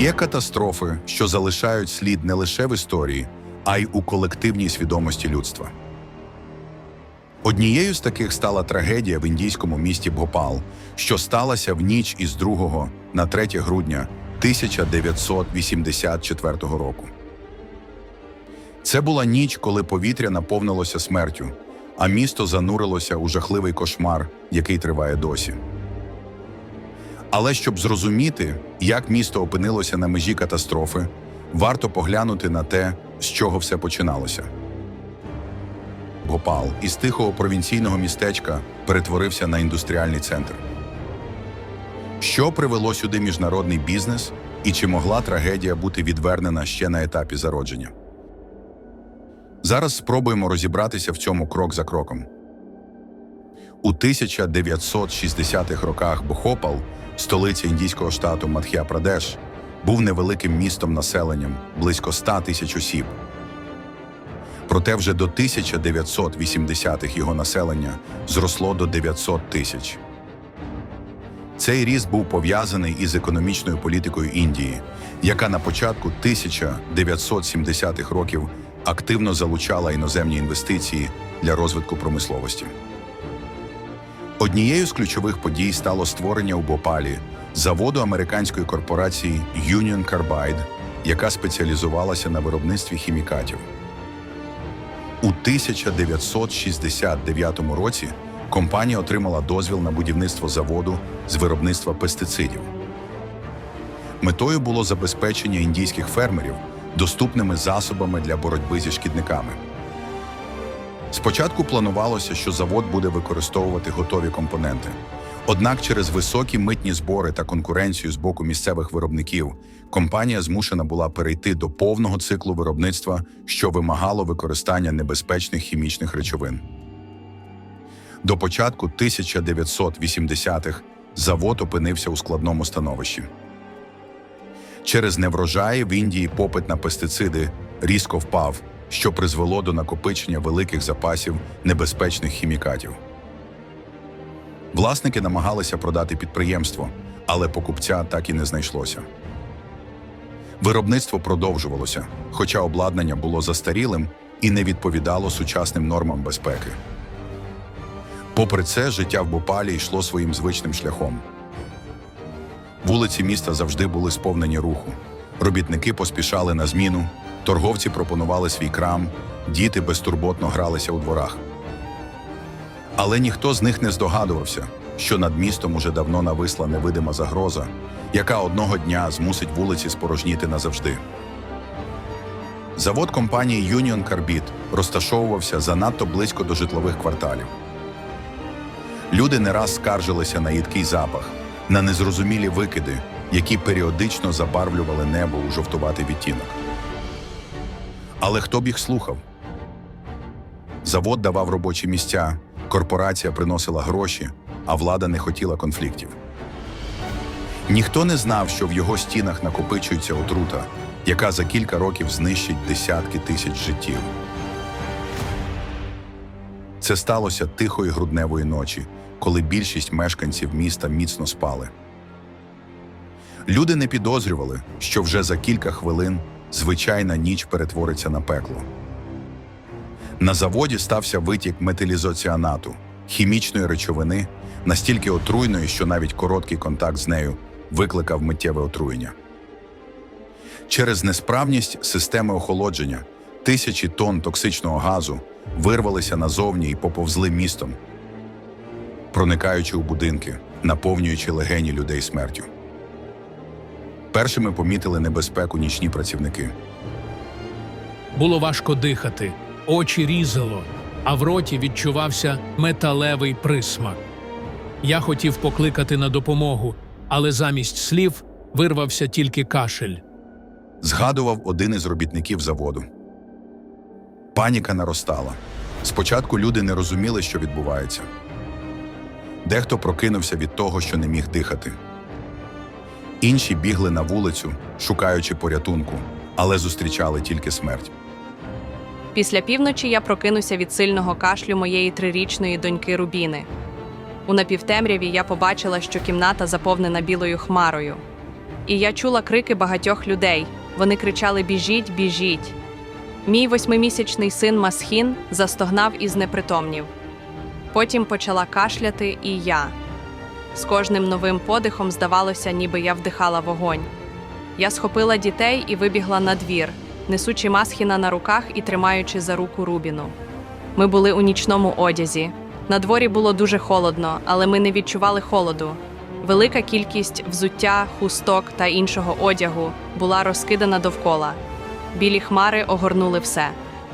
Є катастрофи, що залишають слід не лише в історії, а й у колективній свідомості людства. Однією з таких стала трагедія в індійському місті Бхопал, що сталася в ніч із 2 на 3 грудня 1984 року. Це була ніч, коли повітря наповнилося смертю, а місто занурилося у жахливий кошмар, який триває досі. Але щоб зрозуміти, як місто опинилося на межі катастрофи, варто поглянути на те, з чого все починалося. Гопал із тихого провінційного містечка перетворився на індустріальний центр. Що привело сюди міжнародний бізнес і чи могла трагедія бути відвернена ще на етапі зародження? Зараз спробуємо розібратися в цьому крок за кроком. У 1960-х роках Бохопал, столиця індійського штату Мадх'я-Прадеш, був невеликим містом населенням близько 100 тисяч осіб. Проте вже до 1980-х його населення зросло до 900 тисяч. Цей ріст був пов'язаний із економічною політикою Індії, яка на початку 1970-х років активно залучала іноземні інвестиції для розвитку промисловості. Однією з ключових подій стало створення у Бопалі заводу американської корпорації Union Carbide, яка спеціалізувалася на виробництві хімікатів. У 1969 році компанія отримала дозвіл на будівництво заводу з виробництва пестицидів. Метою було забезпечення індійських фермерів доступними засобами для боротьби зі шкідниками. Спочатку планувалося, що завод буде використовувати готові компоненти. Однак через високі митні збори та конкуренцію з боку місцевих виробників компанія змушена була перейти до повного циклу виробництва, що вимагало використання небезпечних хімічних речовин. До початку 1980-х завод опинився у складному становищі. Через неврожаї в Індії попит на пестициди різко впав, що призвело до накопичення великих запасів небезпечних хімікатів. Власники намагалися продати підприємство, але покупця так і не знайшлося. Виробництво продовжувалося, хоча обладнання було застарілим і не відповідало сучасним нормам безпеки. Попри це, життя в Бопалі йшло своїм звичним шляхом. Вулиці міста завжди були сповнені руху. Робітники поспішали на зміну, торговці пропонували свій крам, діти безтурботно гралися у дворах. Але ніхто з них не здогадувався, що над містом уже давно нависла невидима загроза, яка одного дня змусить вулиці спорожніти назавжди. Завод компанії Union Carbide розташовувався занадто близько до житлових кварталів. Люди не раз скаржилися на їдкий запах, на незрозумілі викиди, які періодично забарвлювали небо у жовтуватий відтінок. Але хто б їх слухав? Завод давав робочі місця, корпорація приносила гроші, а влада не хотіла конфліктів. Ніхто не знав, що в його стінах накопичується отрута, яка за кілька років знищить десятки тисяч життів. Це сталося тихої грудневої ночі, коли більшість мешканців міста міцно спали. Люди не підозрювали, що вже за кілька хвилин звичайна ніч перетвориться на пекло. На заводі стався витік метилізоціанату, хімічної речовини, настільки отруйної, що навіть короткий контакт з нею викликав миттєве отруєння. Через несправність системи охолодження тисячі тонн токсичного газу вирвалися назовні і поповзли містом, проникаючи у будинки, наповнюючи легені людей смертю. Першими помітили небезпеку нічні працівники. Було важко дихати, очі різало, а в роті відчувався металевий присмак. Я хотів покликати на допомогу, але замість слів вирвався тільки кашель. згадував один із робітників заводу. Паніка наростала. Спочатку люди не розуміли, що відбувається. Дехто прокинувся від того, що не міг дихати. Інші бігли на вулицю, шукаючи порятунку, але зустрічали тільки смерть. Після півночі я прокинуся від сильного кашлю моєї трирічної доньки Рубіни. У напівтемряві я побачила, що кімната заповнена білою хмарою. і я чула крики багатьох людей. Вони кричали: Біжіть, біжіть. Мій восьмимісячний син Масхін застогнав і знепритомнів. Потім почала кашляти і я. З кожним новим подихом здавалося, ніби я вдихала вогонь. Я схопила дітей і вибігла на двір, несучи Масхіна на руках і тримаючи за руку Рубіну. Ми були у нічному одязі. На дворі було дуже холодно, але ми не відчували холоду. Велика кількість взуття, хусток та іншого одягу була розкидана довкола. Білі хмари огорнули все.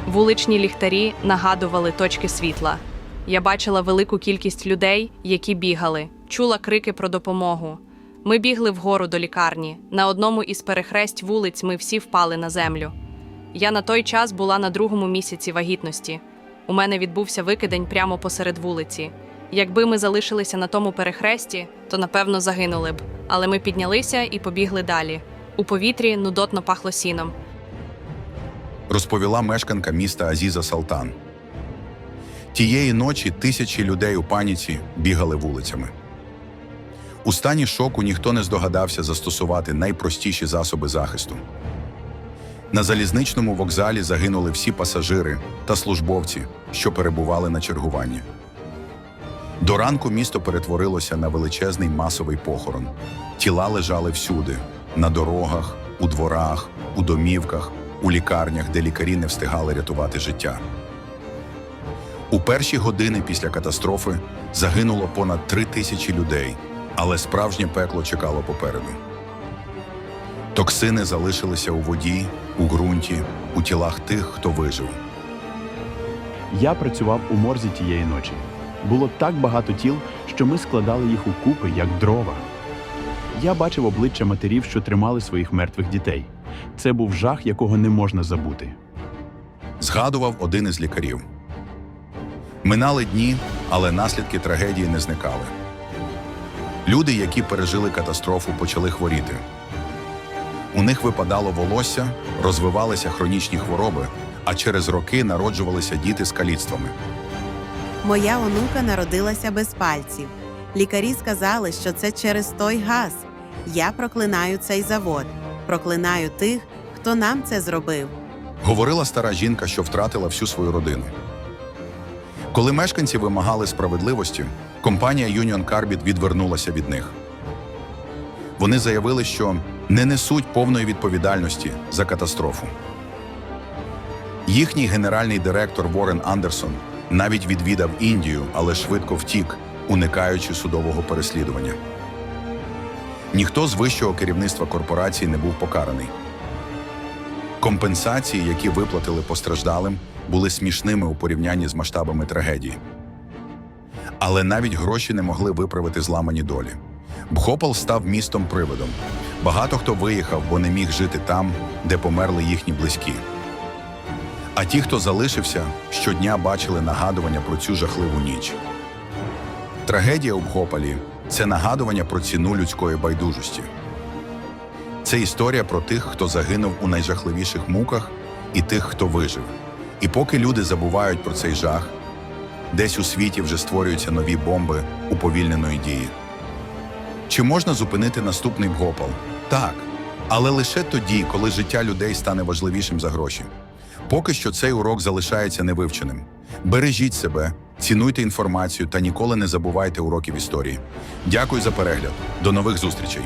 Вуличні ліхтарі нагадували точки світла. Я бачила велику кількість людей, які бігали, чула крики про допомогу. Ми бігли вгору до лікарні. На одному із перехресть вулиць ми всі впали на землю. Я на той час була на другому місяці вагітності. У мене відбувся викидень прямо посеред вулиці. Якби ми залишилися на тому перехресті, то напевно загинули б. Але ми піднялися і побігли далі. У повітрі нудотно пахло сіном. розповіла мешканка міста Азіза Салтан. Тієї ночі тисячі людей у паніці бігали вулицями. У стані шоку ніхто не здогадався застосувати найпростіші засоби захисту. На залізничному вокзалі загинули всі пасажири та службовці, що перебували на чергуванні. До ранку місто перетворилося на величезний масовий похорон. Тіла лежали всюди: на дорогах, у дворах, у домівках, у лікарнях, де лікарі не встигали рятувати життя. У перші години після катастрофи загинуло понад три тисячі людей, але справжнє пекло чекало попереду. Токсини залишилися у воді, у ґрунті, у тілах тих, хто вижив. Я працював у морзі тієї ночі. Було так багато тіл, що ми складали їх у купи, як дрова. Я бачив обличчя матерів, що тримали своїх мертвих дітей. Це був жах, якого не можна забути. згадував один із лікарів. Минали дні, але наслідки трагедії не зникали. Люди, які пережили катастрофу, почали хворіти. У них випадало волосся, розвивалися хронічні хвороби, а через роки народжувалися діти з каліцтвами. Моя онука народилася без пальців. Лікарі сказали, що це через той газ. Я проклинаю цей завод, проклинаю тих, хто нам це зробив. Говорила стара жінка, що втратила всю свою родину. Коли мешканці вимагали справедливості, компанія Union Carbide відвернулася від них. Вони заявили, що не несуть повної відповідальності за катастрофу. Їхній генеральний директор Ворен Андерсон навіть відвідав Індію, але швидко втік, уникаючи судового переслідування. Ніхто з вищого керівництва корпорації не був покараний. Компенсації, які виплатили постраждалим, були смішними у порівнянні з масштабами трагедії. Але навіть гроші не могли виправити зламані долі. Бхопал став містом привидом. Багато хто виїхав, бо не міг жити там, де померли їхні близькі. А ті, хто залишився, щодня бачили нагадування про цю жахливу ніч. Трагедія у Бхопалі це нагадування про ціну людської байдужості. Це історія про тих, хто загинув у найжахливіших муках, і тих, хто вижив. І поки люди забувають про цей жах, десь у світі вже створюються нові бомби уповільненої дії. Чи можна зупинити наступний Бгопал? Так, але лише тоді, коли життя людей стане важливішим за гроші. Поки що цей урок залишається невивченим. Бережіть себе, цінуйте інформацію та ніколи не забувайте уроків історії. Дякую за перегляд. До нових зустрічей!